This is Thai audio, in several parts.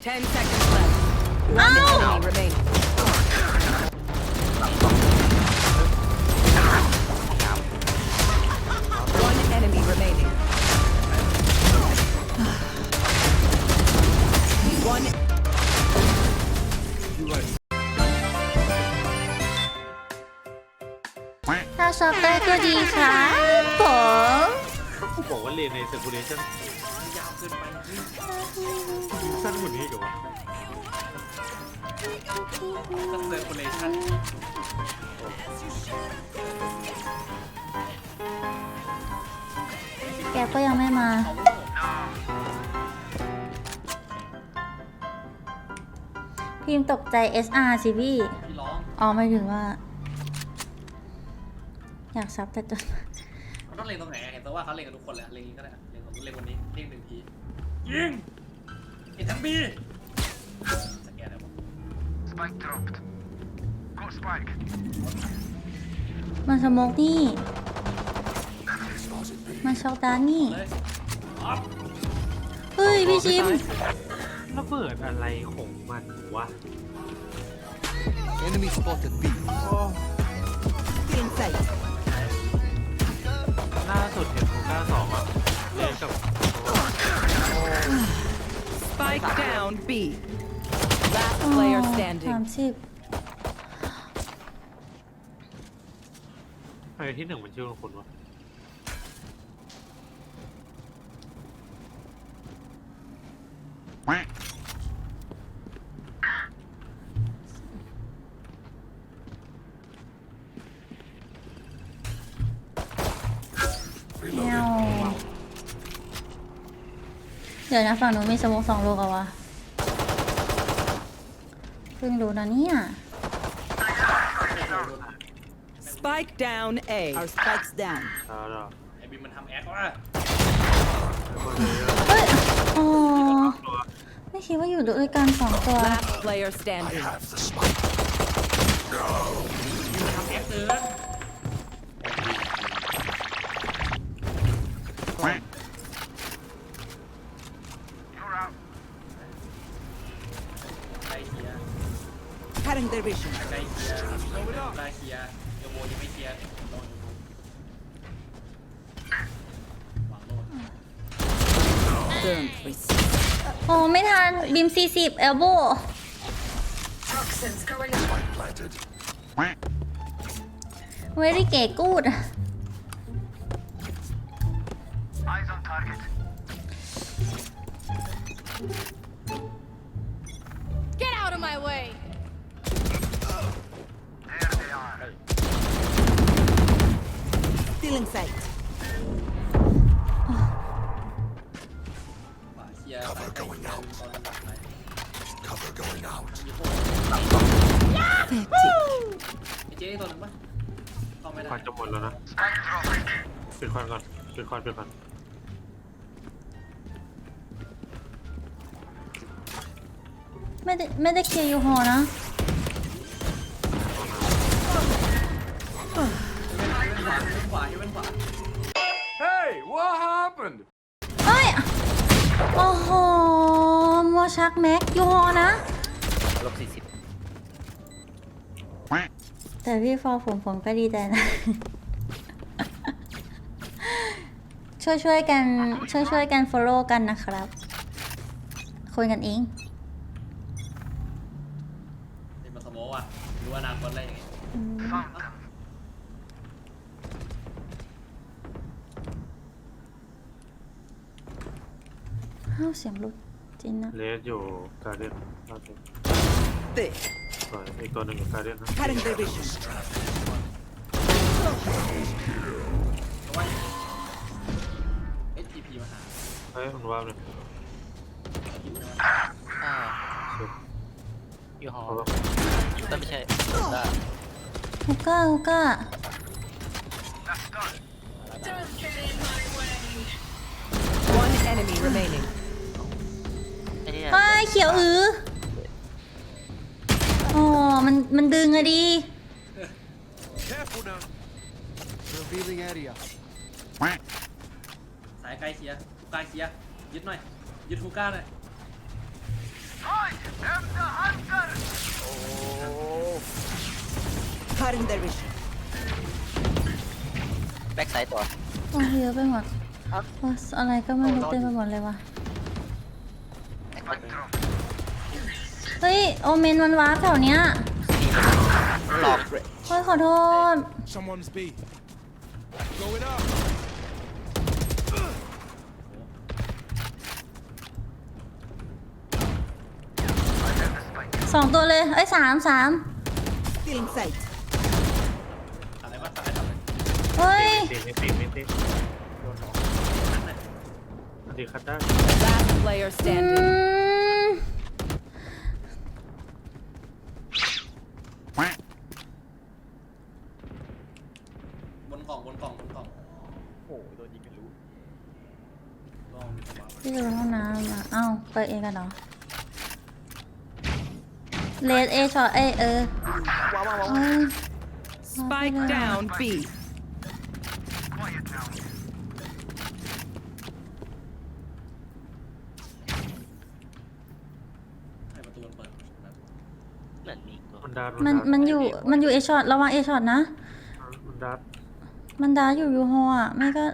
Ten seconds left. One enemy remaining. One enemy remaining. One ถ้าชอบได้ก็ดีครับผม กู บอกว่าเรียนใน circulation ยาวเกินไปสั้นกว่านี้อีกับวะต้องเซอร์คูลเลชั่นแกก็ยังไม่มาพิมตกใจ SR สิพี่ อ๋อไม่ถึงว่า อยากซับแต่จนมันต้องเล็งตรงไหน ว่าเขาเล็งกันทุกคนแหละเล็งนี้ก็ได้อะเล็งตรงนู้นเล็งวันนี้เล็งหนึ่งทียิงเห็นทั้งบีสแกนแล้ว Spike dropped. Go spike. มันสโมกนี่มันช็อกดานนี่ เลยอ๊อฟเฮ้ยพี่ชิม ระเบิดอะไรของมันวะ Enemy spotted B. inside. ล่าสุดเห็น ของก้าสองอะเรียนกับ Spike down B. Last อ๋อ player สาม standing. สิบใครที่หนึ่งมันชื่อคุณวะ ดี๋ยวนะฝั่งนู้นมีสโมกสองลูกเอาวะเพิ่งรู้นะเนี่ย Spike down A. Our spikes down. ช้าแล้วไอ้บีมมันทำแอคว่าแล้วก็เลยเฮ้ยอ๋อตัวไม่คิดว่าอยู่ด้วยกันสองตัว Last player standing. ทำแอคเกิน Cutting their vision. ใกล้เคลียร์ใกล้เคลียร์โยโมยังไม่เคลียร์โดนวางโลด Don't receive. โอ้ไม่ทันบิมสี่สิบเอลโบ Planted. เวรี่เก๋กูด Eyes on target. Get out of my way! Still in sight. ขวาเคลียร์ Cover going out. Cover going out. ไอ้เจ๊ตัวหนึงปะเข้าไม่ได้ควันจะหมดแล้วนะ Spike dropped. ปิดควันก่อนปิดควันปิดควันไม่ได้ไม่ได้เคลียร์ยูฮอนะ ขวาที่เป็นขวา Hey, what happened? เฮ้ย โอ้โหมัวชักแม็กยูฮอนะ ลบสี่สิบแต่พี่ฟอผมผมก็ดีใจนะ ช่วยช่วยๆกันช่วยช่วยๆกัน follow กันนะครับ คุยกันเอง นี่มันสโมกอะรู้อนาคตอะไรอย่างงี้ Found them. ห้า วเสียงหลุดจริงนะเลสอยู่การเดียนล่าสุด There. สวยอีกตัวหนึ่งอยู่การเดียนนะ Cutting their vision. เพราะว่า STP มาหาเฮ้ยคุณว่าเลยคิดว่าอ่าสุดอยู่หอเพราะว่าแต่ไม่ใช่ได้ฮูก้าฮูก้า One enemy remaining. เขียวอืออ๋อมันมันดึงอะดีสายไกลเคลียร์กกาเคลียร์ยึดหน่อย ยึดฮุกกาหน่อย Cutting their vision. แบ็กสายตัว โอ้เยอะไปหมดออะไรก็ไม่รู้เต็มไปหมดเลยวะ เฮ้ย โอเมนมันวาร์ปแถวเนี้ยหลอกเฮ้ยขอโทษ Someone's B. Going up. สองตัวเลย เอ้ยสามสาม Feeling sight. อะไรวะทำไมทำไมเฮ้ยเตะไม่เตะไม่เตะโดนหลอกอันนี้คัตได้ Last player อื standing. ม บนกล่องบนกล่องบนกล่อง โอ้โหโดนยิงไม่รู้ ลองมีจังหวะ พี่ จะไปห้องน้ำอะเอ้าไปเองกันเหรอเลดเอช็อตเอยเออว้าวว้าวว้าวเอ้ย Spike down B. Quiet now. ให้ประตูมันเปิดแบบเหมือนมีตัวมันดาร์มันมันอยู่มันอยู่เอช็อตระวังเอช็อตนะ มันดาร์มันดาอยู่ยูโฮอะไม่ก็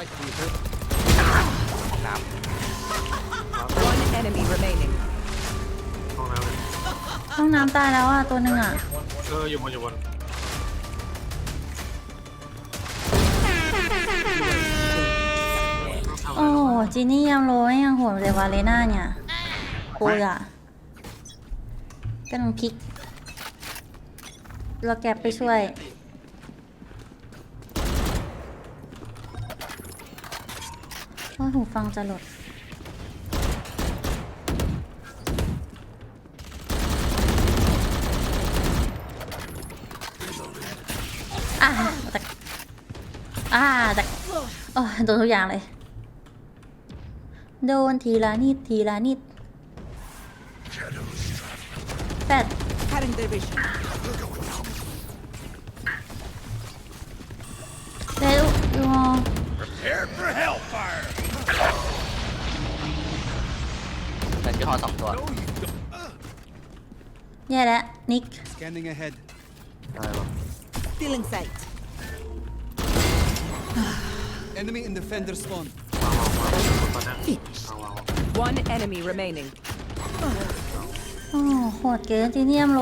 Right, Peter. น้ One enemy remaining. ห้องน้ำเลยห้องน้ำตายแล้วอะตัวหนึ่งอะ เอออยู่บนอยู่บนโอ้โหจีนี่ยังโรยยังโหดเลยวาเลน่าเนี่ยโคยอะกำลังพลิกเราแกบไปช่วย ว่าหูฟังจะหลดอ่าแต่อ่าแต่โอ้โดนทุกอย่างเลย โดนทีละนิดทีละนิดแปด อสองตัว แย่แล้วนิก Scanning ahead. ได้ปะ Feeling sight. Enemy in defender spawn. วางวางวางตอนนี้วางวางวาง One enemy remaining. โอ้โหดเกินจีเนียมโล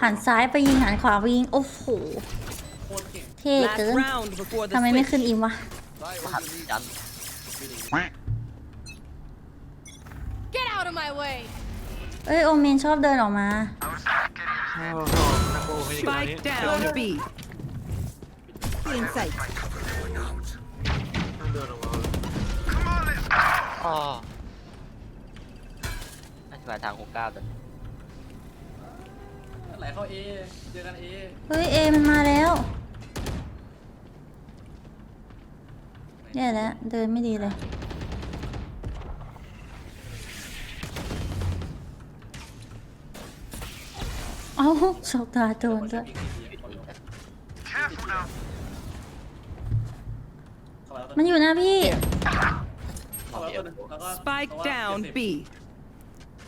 หันซ้ายไปยิงหันขวาไปยิง โอ้โหโคตรเก่งเท่เกิน Last round before the ทำไมไม่ switch. ขึ้นอิมวะหัดยัน Get out of my way. เอ้ยโอเมนชอบเดินออกมา โอ้โหนักโอ้ไม่ได้ Spike down B. Feeling sight. นั่งเดินออกมาอ๋ออธิบายทางหกเก้าแต่ไหลเข้าเอเจอกันเอเฮ้ยเอมันมาแล้วแย่แล้วเดินไม่ดีเลยาโชคตาโดนด้วยอีกทีคนลง Careful now. เข้าไปแล้วมันอยู่หน้าพี่เข้าไปแล้วตัวหนึ่งแล้วก็ Spike down B.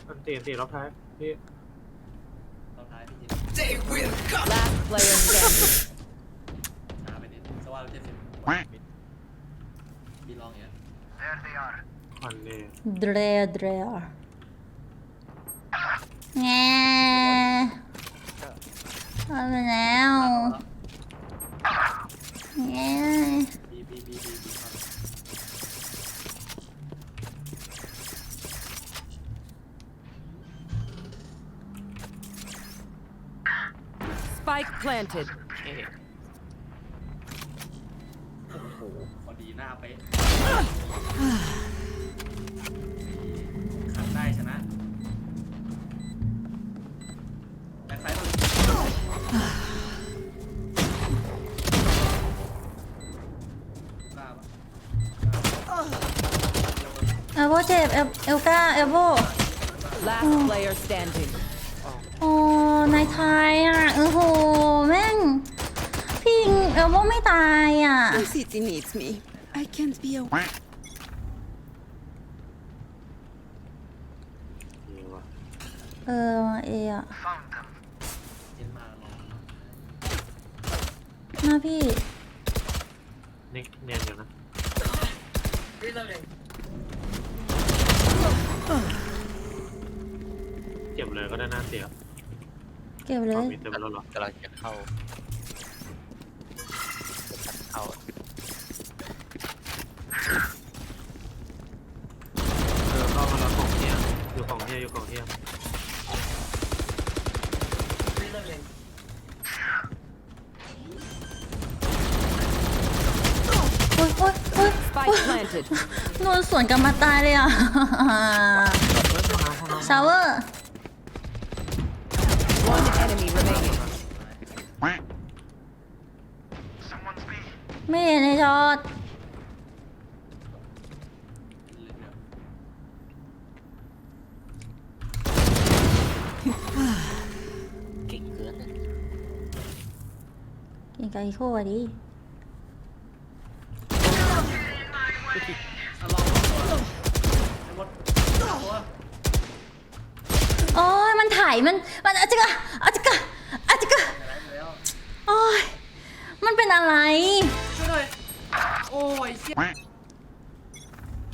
อันตีอันตีรอบท้ายพี่ตอนท้ายพี่ยิง Last player standing. ช้าไปนิดสว่าเราเจ็ดสิบบีลองอย่างเงี้ย There they are. อันนี้เดรเดรแง่ เอาไปแล้วแง่บีบีบีบีบีครับ Spike planted. เอ๊ะโอ้โหพอดีหน้าเป๊ะขัดได้ชนะ เจ็บเอเอลกาเอลโบโอ้นายทายอะโอ้โหแม่งพิงเอลโบไม่ตายอะเออเออะมาพี่ นี่เนียนอยู่นะ เก็บเลยก็ได้หน้าเสียเก็บเลเอาย มีเต็มแล้วเหรอกำลังจะเข้าเข้าเออเข้ามาแล้วของเที่ยงอยู่ของเที่ยงอยู่ของเที่ยง โอ๊ยโอ๊ยโอ๊ย Spike planted. โดนสวนกลับมาตายเลยอะ ชาวเวอร์ One enemy remaining. Someone's B. ไม่เห็นในช็อตเก่งเกินเลยกินไก่โคอะดิายมันมันอาจิกะอาจิกะอาจิกะไหนๆแล้วโอ้ยมันเป็นอะไร ช่วยหน่อยโอ้ยเชี่ย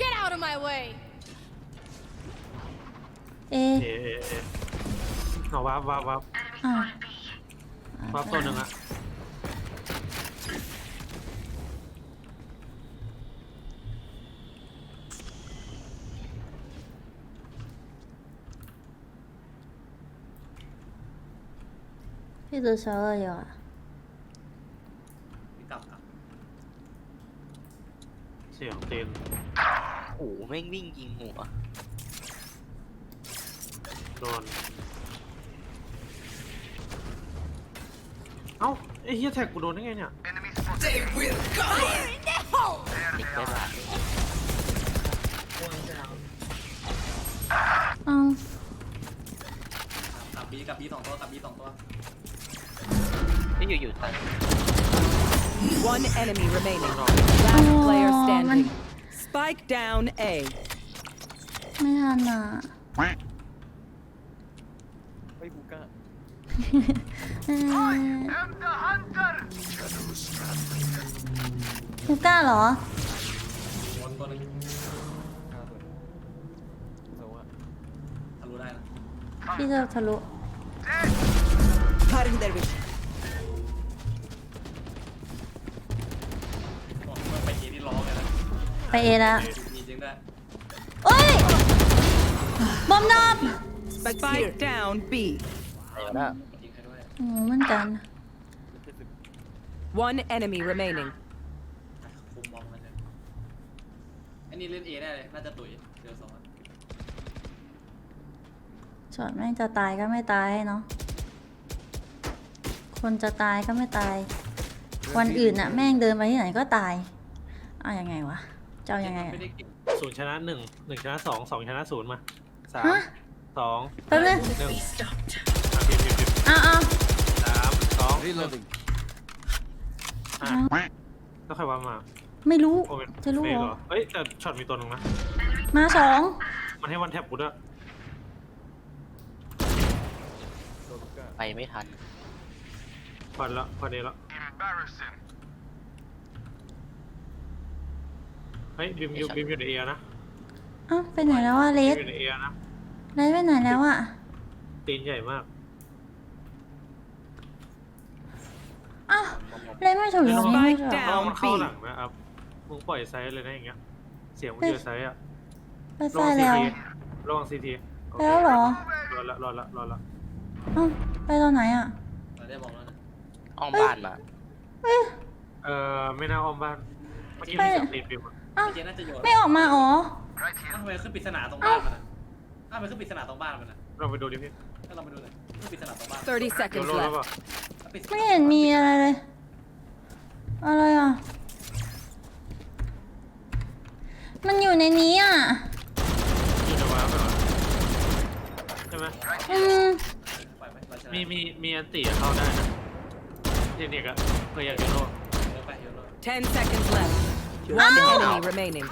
Get out of my way. เอะเอเอเอเอาวับวับวับอ้าววับตัวหนึ่งอะ พี่ดูชาวเวอร์อยู่อะกลับกลับเสียงเต็นโอ้โหแม่งวิ่งยิงหัวโดน เอ้าไอ้เฮียแท็กกูโดนได้ไงเนี่ย Enemy spotted. ติดได้ปะเอ้าวกลั บบีกลับบีสองตัวกลับบีสองตัวที่อยู่อยู่ตั้ง One enemy remaining. อ๋อ Last player มัน standing. Spike down A. ไม่ทันอะไม่บูก้าเอ่อ I'm the hunter. ฮูก้าเหรอ วนตัวหนึงทะลุได้นะพี่จะทะลุ Cutting their vision. บอกเมื่อไปเกที่ร้องเลยนะไปเอแล้วมีจริงด้วยโอ้ยบอมดับ Spike down B. ไหนวะน่ะจริงให้ด้วยโอ้เหมือนกัน One enemy remaining. อะคุมมองมันเลยอันนี้เล่นเอแน่เลยน่าจะตุ๋ยเดี๋ยวสอง ช็อตแม่งจะตายก็ไม่ตายเนาะ คนจะตายก็ไม่ตาย วันอื่นน่ะแม่งเดินไปที่ไหนก็ตายเอายังไงวะเจ้ายังไงอะไม่ได้เก่งศูนย์ชนะหนึ่งหนึ่งชนะสองสองชนะศูนย์มาสามฮะ สองแป๊บนึงหนึ่งอะพิมพ์พิมพ์พิมพ์อ้าวอ้าวสามสอง Reloading. อะแล้วใครว่ามาไม่รู้ โอเวนจะรู้เฟเหกรเหอรอเอ้ยแต่ช็อตมีตัวหนึ่งนะ มาสองมันให้วันแท็บกูด้วย ไปไม่ทันควันละควันนี้ละ Embarrassing. เฮ้ยบิมอยู่บิมอยู่ในเอนะอ้าวไปไหนแล้วอะเลบิมสอยู่ในเอนะเลสไปไหนแล้วอะตีนใหญ่มาก อ้าวเลสไม่ถูกตรงนี้ไม่ใช่เหรอลอง Down มันเข้า B หลังนะครับมึงปล่อยไซส์เลยนะอย่างเงี้ย เสียงมันเยอะไซส์อะไปลอใส่งซีแล้ว ทีลองซีทีแล้วเหรอ รอละรอละรอละ อ้าวไปตอนไหนอะเราได้บอกแล้วนะอ้อมบ้านมาเอ้ย เออไม่น่าอ้อมบ้านเมื่อกี้ไปมีเสียงตีนบิมอะอ้าวเจน่าจะโยนไม่ออกมาอ๋อ Right here. อ้าวทำไมขึ้นปริศนาตรงบ้านมันอะอ้าวมันขึ้นปริศนาตรงบ้านมันอะลองไปดูดิพี่ถ้าเรามาดูเลยขึ้นปริศนาตรงบ้าน30โย seconds โลแล้ว left. ป่ะแล้วปริศนาไม่เห็นมีอะไรเลย อะไรอะ มันอยู่ในนี้อะอยู่ในวาร์ปเหรอใช่ไหมอืมปล่อยไห มเราชนะมีมีมีอันตีเข้าได้นะเทคนิคอะเคยอยากจะโลเยอะไปเยอะเลย10 seconds left. One enemy remaining.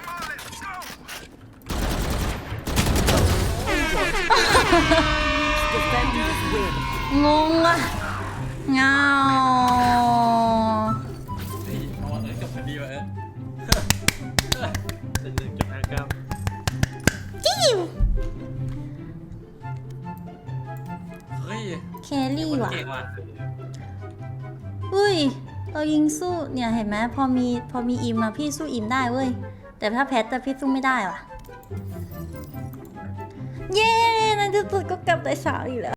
เ Defenders win. งงอะเงา เฮ้ยแครี่คนว่ะเก่งว่ะอุ้ย เรายิงสู้เนี่ยเห็นไหมพอมีพอมีอิมอะพี่สู้อิมได้เว้ย แต่ถ้าแพทแต่พี่สู้ไม่ได้ว่ะ เย้ในที่สุดก็กลับได้สาวอีกแล้ว